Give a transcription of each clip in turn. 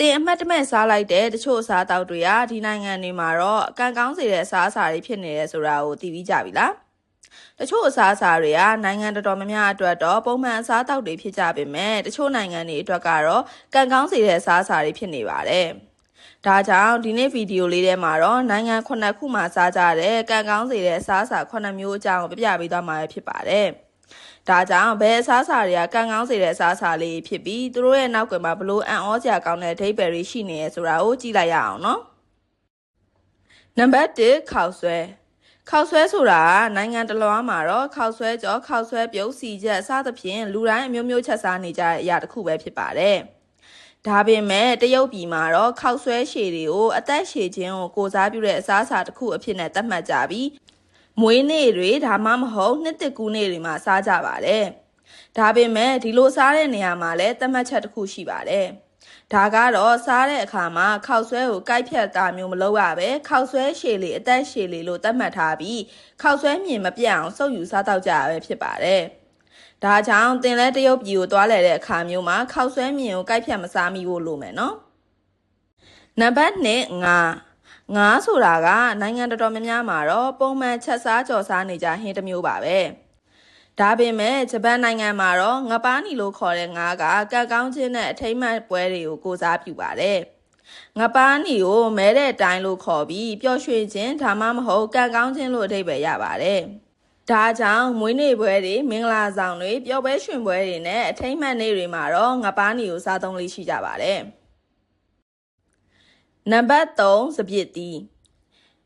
တင်အမှတ်တမဲ့စားလိုက်တဲ့တချို့အစားအသောက်တွေကဒီနိုင်ငံတွေမှာတော့အကန့်ကောင်းစေတဲ့အစားအစာတွေဖြစ်နေတယ်ဆိုတာကိုသိပြီးကြပြီလားတချို့အစားအစာတွေကနိုင်ငံတော်တော်များများအတွက်တော့ပုံမှန်အစားအသောက်တွေဖြစ်ကြပေမဲ့တချို့နိုင်ငံတွေအတွက်ကတော့ကန့်ကောင်းစေတဲ့အစားအစာတွေဖြစ်နေပါတယ်ဒါကြောင့်ဒီနေ့ဗီဒီယိုလေးထဲမှာတော့နိုင်ငံခုနှစ်ခုမှာစားကြတဲ့ကန့်ကောင်းစေတဲ့အစားအစာခုနှစ်မျိုးအကြောင်းကိုပြပြပေးသွားမှာဖြစ်ပါတယ်။ ဒါကြောင့်ဘယ်အစားအစာတွေကကန့်ကောင်းစေတဲ့အစားအစာလေးဖြစ်ပြီးသူတို့ရဲ့နောက်ကွယ်မှာဘလို့အံ့ဩစရာကောင်းတဲ့အဓိပ္ပာယ်တွေရှိနေရဆိုတာကိုကြည့်လိုက်ရအောင်နော်။နံပါတ်1ခောက်ဆွဲခောက်ဆွဲဆိုတာကနိုင်ငံတလွှားမှာတော့ခောက်ဆွဲကြောခောက်ဆွဲပြုတ်စီချက်စသဖြင့်လူတိုင်းအမျိုးမျိုးချက်စားနေကြတဲ့အရာတစ်ခုပဲဖြစ်ပါတယ်။ဒါပေမဲ့တရုတ်ပြည်မှာတော့ခောက်ဆွဲရှည်တွေကိုအသက်ရှည်ခြင်းကိုကိုစားပြုတဲ့အစားအစာတစ်ခုအဖြစ်နဲ့သတ်မှတ်ကြပြီး မွေးနေ့တွေဒါမှမဟုတ်နှစ်တစ်ကူးနေ့တွေမှာစားကြပါတယ်။ဒါပေမဲ့ဒီလိုစားတဲ့နေရာမှာလည်းသတ်မှတ်ချက်တစ်ခုရှိပါတယ်။ဒါကတော့စားတဲ့အခါမှာခောက်ဆွဲကိုကိုက်ဖြတ်တာမျိုးမလုပ်ရပဲခောက်ဆွဲရှည်လေအသက်ရှည်လေလို့သတ်မှတ်ထားပြီးခောက်ဆွဲမြင်မပြတ်အောင်စုပ်ယူစားတော့ကြရပဲဖြစ်ပါတယ်။ဒါကြောင့်တင်လဲတရုတ်ပြည်ကိုသွားလဲတဲ့အခါမျိုးမှာခောက်ဆွဲမြင်ကိုကိုက်ဖြတ်မစားမိဖို့လိုမယ်နော်။နံပါတ်2ငါ ငါးဆိုတာကနိုင်ငံတော်တော်များများမှာတော့ပုံမှန်ချက်စားကြော်စားနေကြဟင်းတစ်မျိုးပါပဲဒါပေမဲ့ဂျပန်နိုင်ငံမှာတော့ငပါးနီလို့ခေါ်တဲ့ငါးကကက်ကောင်းခြင်းနဲ့အထိမ့်မှတ်ပွဲတွေကိုကိုစားပြုပါတယ်ငပါးနီကိုမဲတဲ့အတိုင်းလို့ခေါ်ပြီးပျော်ရွှင်ခြင်းဒါမှမဟုတ်ကက်ကောင်းခြင်းလို့အဓိပ္ပာယ်ရပါတယ်ဒါကြောင့်မွေးနေ့ပွဲတွေမင်္ဂလာဆောင်တွေပျော်ပွဲရွှင်ပွဲတွေနဲ့အထိမ့်မှတ်နေ့တွေမှာတော့ငပါးနီကိုစားသုံးလေးရှိကြပါတယ်။ နံပါတ်3စပြစ်တီး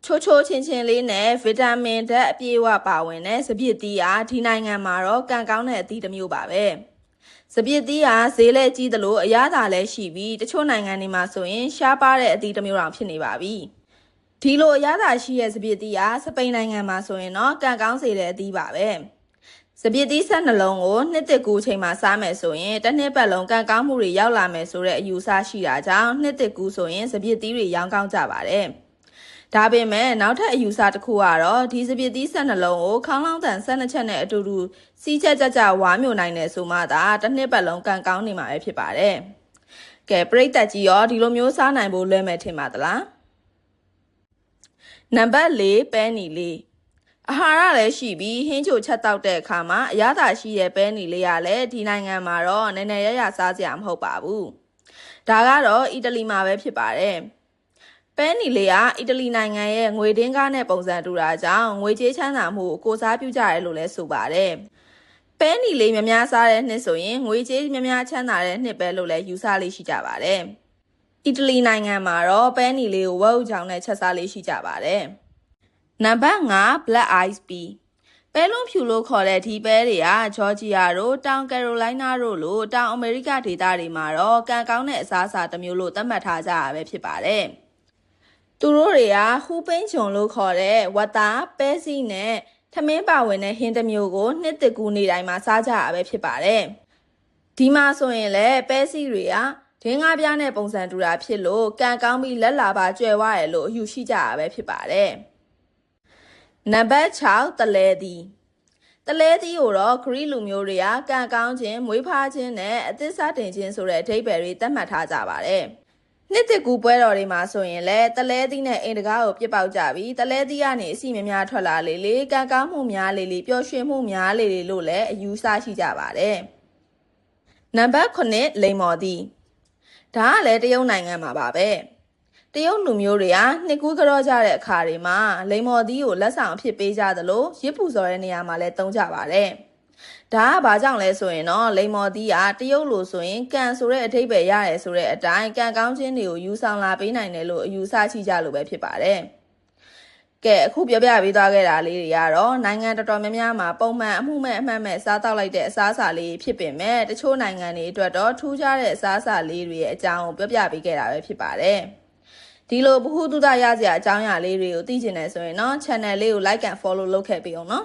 ချိုချိုချင်းချင်းလေးနဲ့ဗီတာမင်ဓာတ်အပြည့်အဝပါဝင်တဲ့စပြစ်တီးအားဒီနိုင်ငံမှာတော့ကံကောင်းတဲ့အသီးတစ်မျိုးပါပဲစပြစ်တီးဟာဈေးလဲကြီးသလိုအရသာလည်းရှိပြီးတချို့နိုင်ငံတွေမှာဆိုရင်ရှားပါတဲ့အသီးတစ်မျိုးတောင်ဖြစ်နေပါပြီဒီလိုအရသာရှိတဲ့စပြစ်တီးဟာစပိန်နိုင်ငံမှာဆိုရင်တော့ကံကောင်းစေတဲ့အသီးပါပဲ စပြစ်သီးဆက်နှလုံးကိုနှစ်တစ်ကူချိန်မှာစားမယ်ဆိုရင်တစ်နှစ်ပတ်လုံးကံကောင်းမှုတွေရောက်လာမယ်ဆိုတဲ့အယူဆရှိတာကြောင့်နှစ်တစ်ကူဆိုရင်စပြစ်သီးတွေရောင်းကောင်းကြပါတယ်။ဒါပေမဲ့နောက်ထပ်အယူဆတစ်ခုကတော့ဒီစပြစ်သီးဆက်နှလုံးကိုခေါင်းလောင်းတန်ဆက်နှစ်ချက်နဲ့အတူတူစီးချက်ကြကြဝါမျိုးနိုင်တယ်ဆိုမှသာတစ်နှစ်ပတ်လုံးကံကောင်းနေမှာပဲဖြစ်ပါတယ်။ကဲပြိတ္တကြီးရောဒီလိုမျိုးစားနိုင်ဖို့လွယ်မယ်ထင်ပါသလား။နံပါတ်၄ပဲနီလေး အာဟာရလည်းရှိပြီးဟင်းချိုချက်တောက်တဲ့အခါမှာအရသာရှိတဲ့ပဲနီလေးရလည်းဒီနိုင်ငံမှာတော့နည်းနည်းရရစားစရာမဟုတ်ပါဘူး။ဒါကတော့အီတလီမှာပဲဖြစ်ပါတယ်။ပဲနီလေးကအီတလီနိုင်ငံရဲ့ငွေတင်းကားနဲ့ပုံစံတူတာကြောင့်ငွေကြေးချမ်းသာမှုကိုကိုစားပြုကြရဲလို့လည်းဆိုပါတယ်။ပဲနီလေးများများစားတဲ့နှစ်ဆိုရင်ငွေကြေးများများချမ်းသာတဲ့နှစ်ပဲလို့လည်းယူဆလေးရှိကြပါတယ်။အီတလီနိုင်ငံမှာတော့ပဲနီလေးကိုဝက်ဥချောင်းနဲ့ချက်စားလေးရှိကြပါတယ်။ နံပါတ်5 Black Eyed Pea ပဲလွန်ဖြူလို့ခေါ်တဲ့ဒီပဲတွေကဂျော်ဂျီယာတို့တောင်ကယ်ရိုလိုင်းနာတို့လိုတောင်အမေရိကဒေသတွေမှာတော့ကံကောင်းတဲ့အစားအစာတစ်မျိုးလို့သတ်မှတ်ထားကြရပဲဖြစ်ပါတယ်။သူတို့တွေကဟူပိန်းချုံလို့ခေါ်တဲ့ဝတ်သားပဲစီနဲ့ထမင်းပါဝင်တဲ့ဟင်းတစ်မျိုးကိုနှစ်တကူနေတိုင်းမှာစားကြရပဲဖြစ်ပါတယ်။ဒီမှာဆိုရင်လည်းပဲစီတွေကဒင်းငါးပြားနဲ့ပုံစံတူတာဖြစ်လို့ကံကောင်းပြီးလက်လာပါကျွယ်ဝရလို့အယူရှိကြရပဲဖြစ်ပါတယ်။ နံပါတ်6တလဲသည်တလဲသည်ကိုတော့ဂရိလူမျိုးတွေကကံကောင်းခြင်းမွေးဖားခြင်းနဲ့အသစ်စားတင်ခြင်းဆိုတဲ့အဓိပ္ပာယ်တွေသတ်မှတ်ထားကြပါတယ်နှစ်တကူပွဲတော်တွေမှာဆိုရင်လည်းတလဲသီးနဲ့အိမ်တကားကိုပြစ်ပေါက်ကြပြီးတလဲသီးကနေအစီများများထွက်လာလေလေကံကောင်းမှုများလေလေပျော်ရွှင်မှုများလေလေလို့လည်းအယူဆရှိကြပါတယ်နံပါတ်9လိမ္မော်သီးဒါကလည်းတရုတ်နိုင်ငံမှာပါပဲ တရုတ်လူမျိုးတွေကနှစ်ကူးကြောကြတဲ့အခါတွေမှာလိမ္မော်သီးကိုလက်ဆောင်အဖြစ်ပေးကြသလိုရစ်ပူစော်တဲ့နေရာမှာလည်းသုံးကြပါတယ်။ဒါကဘာကြောင့်လဲဆိုရင်တော့လိမ္မော်သီးကတရုတ်လိုဆိုရင်ကံဆိုတဲ့အထိပ္ပယ်ရတယ်ဆိုတဲ့အတိုင်းကံကောင်းခြင်းတွေကိုယူဆောင်လာပေးနိုင်တယ်လို့အယူဆရှိကြလို့ပဲဖြစ်ပါတယ်။ကဲအခုပြောပြပေးသွားခဲ့တာလေးတွေကတော့နိုင်ငံတော်တော်များများမှာပုံမှန်အမှုမဲ့အမှတ်မဲ့စားတောက်လိုက်တဲ့အစားအစာလေးဖြစ်ပင်မဲ့တချို့နိုင်ငံတွေအတွက်တော့ထူးခြားတဲ့အစားအစာလေးတွေရဲ့အကြောင်းကိုပြောပြပေးခဲ့တာပဲဖြစ်ပါတယ်။ ဒီလိုဘ ഹു တုဒရစရာအကြောင်းအရာလေးတွေကိုသိချင်တယ်ဆိုရင်တော့ channel လေးကို like and follow လုပ်ခဲ့ပေးအောင်နော်